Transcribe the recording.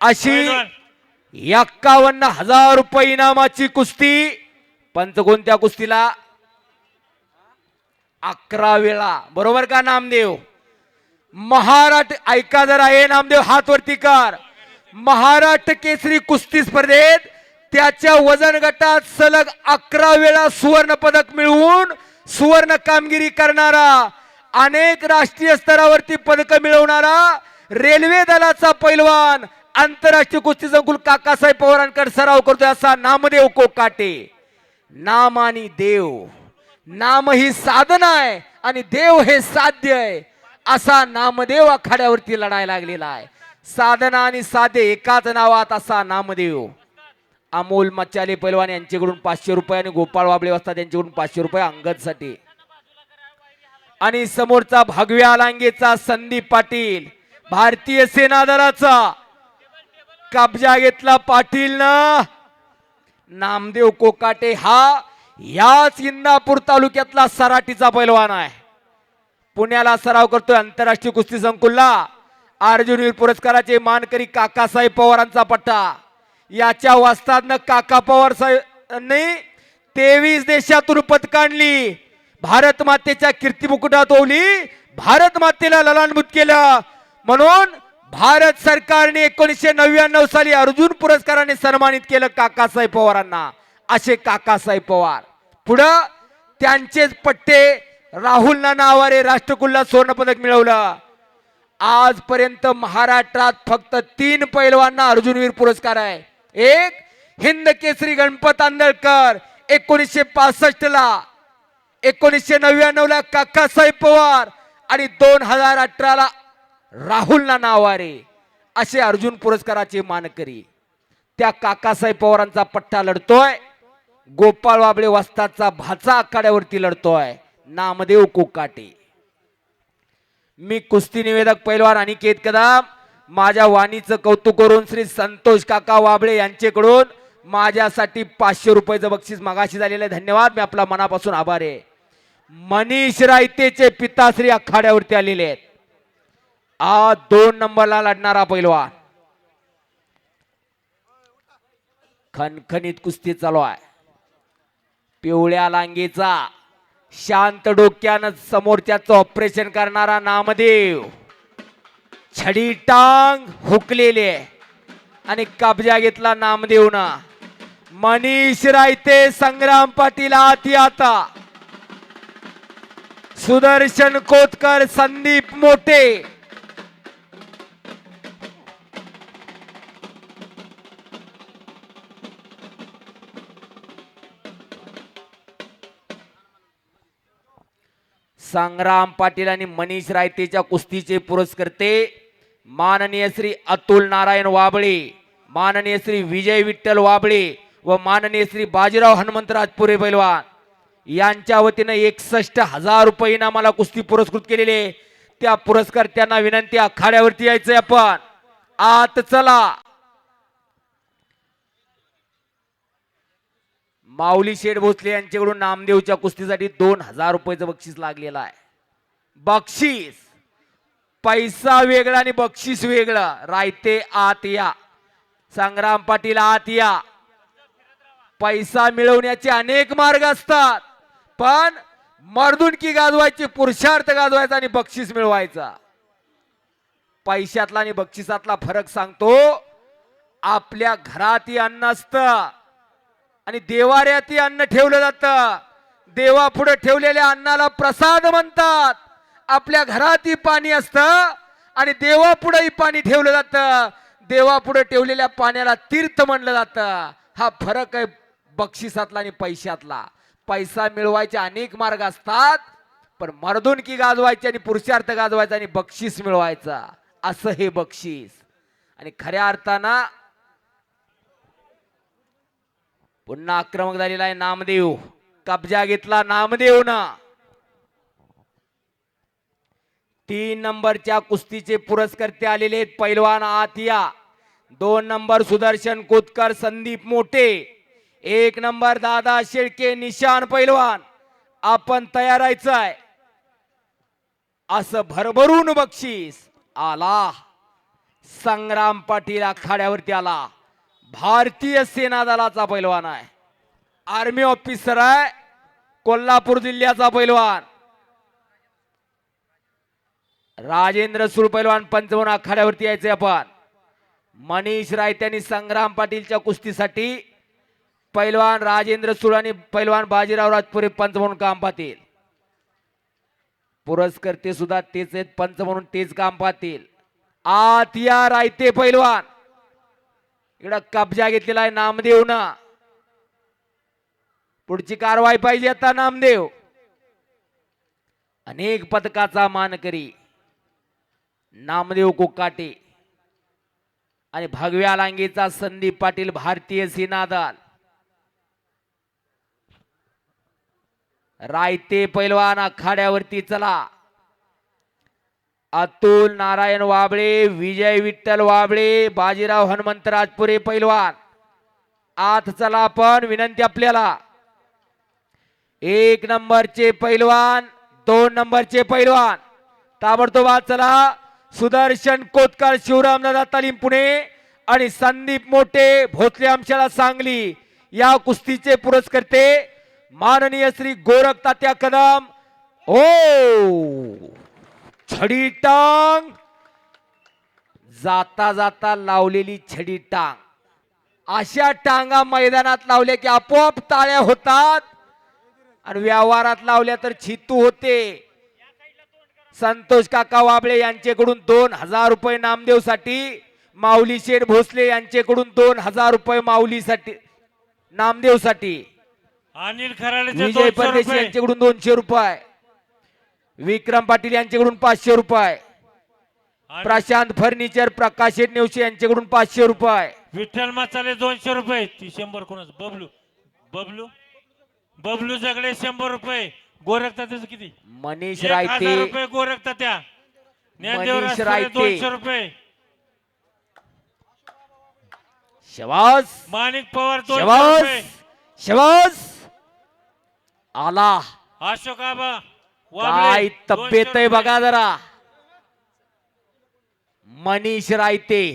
अशी एक्कावन्न हजार रुपये इनामाची कुस्ती पंच कोणत्या कुस्तीला? अकरा वेळा. बरोबर का नामदेव? महाराष्ट्र ऐका जर आहे नामदेव हात वरती कर. महाराष्ट्र केसरी कुस्ती स्पर्धेत त्याच्या वजन गटात सलग अकरा वेळा सुवर्ण पदक मिळवून सुवर्ण कामगिरी करणारा अनेक राष्ट्रीय स्तरावरती पदक मिळवणारा रेल्वे दलाचा पैलवान आंतरराष्ट्रीय कुस्ती संकुल काकासाहेब पवारांकडे सराव करतोय असा नामदेव कोकाटे. नाम आणि देव. नाम ही साधना आहे आणि देव हे साध्य आहे. असा नामदेव आखाड्यावरती लढायला लागलेला आहे. साधना आणि साधे एकाच नावात असा नामदेव. अमोल मच्चाले पैलवान यांच्याकडून पाचशे रुपये आणि गोपाळ वाबळे वाजता त्यांच्याकडून पाचशे रुपये अंगदसाठी. आणि समोरचा भागव्या लांगेचा संदीप पाटील भारतीय सेना दलाचा कब्जा घेतला पाटीलनं. नामदेव कोकाटे हा याच इंदापूर तालुक्यातला सराटीचा पैलवान आहे. पुण्याला सराव करतोय आंतरराष्ट्रीय कुस्ती संकुलला. अर्जुनवीर पुरस्काराचे मानकरी काकासाहेब पवारांचा पट्टा. याच्या वाजतातनं काका पवार साहेबांनी तेवीस देशातून पदक आणली. भारत मातेच्या कीर्तिमुकुटात ओवली भारत मातेला ललान्मुत केलं. म्हणून भारत सरकारने एकोणीसशे नव्याण्णव साली अर्जुन पुरस्काराने सन्मानित केलं काकासाहेब पवारांना. असे काकासाहेब पवार. पुढं त्यांचेच पट्टे राहुल नाना आवारे राष्ट्रकुलला सुवर्ण पदक मिळवलं. आजपर्यंत महाराष्ट्रात फक्त तीन पैलवांना अर्जुनवीर पुरस्कार आहे. एक हिंद केसरी गणपत आंदळकर एकोणीसशे पासष्ट ला एकोणीसशे नव्याण्णव ला काकासाहेब पवार आणि दोन हजार अठरा ला राहुलना नावारे असे अर्जुन पुरस्काराचे मानकरी. त्या काकासाहेब पवारांचा पट्टा लढतोय. गोपाळ वाबळे वस्तादचा भाचा आखाड्यावरती लढतोय. नामदेव कोकाटे. मी कुस्ती निवेदक पैलवान अनिकेत कदम. माझ्या वाणीचं कौतुक करून श्री संतोष काका वाबळे यांच्याकडून माझ्यासाठी पाचशे रुपयाचं बक्षीस मागाशी झालेलं आहे. धन्यवाद. मी आपला मनापासून आभार आहे. मनीष रायतेचे पिताश्री आखाड्यावरती आलेले आहेत. आज दोन नंबरला लढणारा पैलवान. खणखणीत कुस्ती चालू आहे पिवळ्या लांगीचा शांत डोक्यानं समोरच्याचं ऑपरेशन करणारा नामदेव. छडी टांग हुकलेले आणि कब्जा घेतला नामदेवनं. मनीष रायते संग्राम पाटील आती आता. सुदर्शन कोतकर संदीप मोठे. संग्राम पाटील आणि मनीष रायतेच्या कुस्तीचे पुरस्कर्ते माननीय श्री अतुल नारायण वाबळे माननीय श्री विजय विठ्ठल वाबळे व माननीय श्री बाजीराव हनुमंतराज पुरे पैलवान. यांच्या वतीनं एकसष्ट हजार रुपये इनामाला कुस्ती पुरस्कृत केलेले त्या पुरस्कर्त्यांना विनंती आखाड्यावरती यायचंय आपण. आत चला. माऊली शेठ भोसले यांच्याकडून नामदेवच्या कुस्तीसाठी दोन हजार रुपयाचं बक्षीस लागलेलं आहे. बक्षीस. पैसा वेगळा आणि बक्षीस वेगळं. रायते आत या. संग्राम पाटील आत या. पैसा मिळवण्याचे अनेक मार्ग असतात. पण मर्दुनकी गाजवायची पुरुषार्थ गाजवायचा आणि बक्षीस मिळवायचा. पैशातला आणि बक्षिसातला फरक सांगतो आपल्या घरात अन्न असतं. आणि देवाऱ्यात अन्न ठेवलं जातं. देवा पुढे ठेवलेल्या अन्नाला प्रसाद म्हणतात. आपल्या घरातही पाणी असतं आणि देवा पुढेही पाणी ठेवलं जातं. देवा पुढे ठेवलेल्या पाण्याला तीर्थ म्हणलं जातं. हा फरक आहे बक्षिसातला आणि पैशातला. पैसा मिळवायचे अनेक मार्ग असतात पण मर्दुनकी गाजवायची आणि पुरुषार्थ गाजवायचा आणि बक्षीस मिळवायचा. असं हे बक्षीस. आणि खऱ्या अर्थानं पुन्हा आक्रमक झालेला आहे नामदेव. कब्जा घेतला नामदेव ना तीन नंबरच्या कुस्तीचे पुरस्कर्ते आलेले आहेत पैलवान आतिया. दोन नंबर सुदर्शन कोतकर संदीप मोठे. एक नंबर दादा शेळके निशान पैलवान. आपण तयार आहे असं भरभरून बक्षीस आला. संग्राम पाटील आखाड्यावरती आला. भारतीय सेना दलाचा पैलवान आहे. आर्मी ऑफिसर आहे कोल्हापूर जिल्ह्याचा पैलवान. राजेंद्र सुर पैलवान पंचवन आखाड्यावरती यायचे आपण. मनीष रायत्यांनी संग्राम पाटीलच्या कुस्तीसाठी पैलवान राजेंद्र सुळ आणि पैलवान बाजीराव राजपुरे पंच म्हणून काम पाहतील. पुरस्कर्ते सुद्धा तेच आहेत पंच म्हणून तेच काम पाहतील. आत या रायते पैलवान. इकडं कब्जा घेतलेला आहे नामदेव ना पुढची कारवाई पाहिजे आता नामदेव. अनेक पदकाचा मानकरी नामदेव कोकाटे. आणि भगव्या लांगेचा संदीप पाटील भारतीय सेनादल. रायते पैलवान आखाड्यावरती चला. अतुल नारायण वाबळे विजय विठ्ठल वाबळे बाजीराव हनुमंत राजपुरे पैलवान. आत चला आपण विनंती आपल्याला. एक नंबरचे पैलवान दोन नंबरचे पैलवान. ताबडतोब आत चला. सुदर्शन कोतकर शिवराम दादा तालीम पुणे आणि संदीप मोठे भोसले आमच्याला सांगली. या कुस्तीचे पुरस्कर्ते माननीय श्री गोरख तात्या कदम. ओ छडी टांग जाता जाता लावलेली छडी टांग अशा टांगा मैदानात लावल्या की आपोआप टाळ्या होतात. आणि व्यवहारात लावल्या तर छितू होते. संतोष काका वाबळे यांच्याकडून दोन हजार रुपये नामदेवसाठी माऊली शेठ भोसले यांच्याकडून दोन हजार रुपये माऊलीसाठी नामदेवसाठी. अनिल खराडेचे विजय परदेशी यांच्याकडून दोनशे रुपये. विक्रम पाटील यांच्याकडून पाचशे रुपये. प्रशांत फर्निचर प्रकाश नेवशे यांच्याकडून पाचशे रुपये. विठ्ठल मसाले दोनशे रुपये ती शंभर कोणाच? बबलू. बबलू? बबलू जगडे शंभर रुपये. गोरखता त्याचं किती? मनीष रायते. रुपये गोरखता त्या. मनीष रायते. दोनशे रुपये. शबास माणिक पवार दोनशे रुपये. शबास शबास आला. अशोक आबा. काय तब्येत आहे. बघा जरा मनीष रायते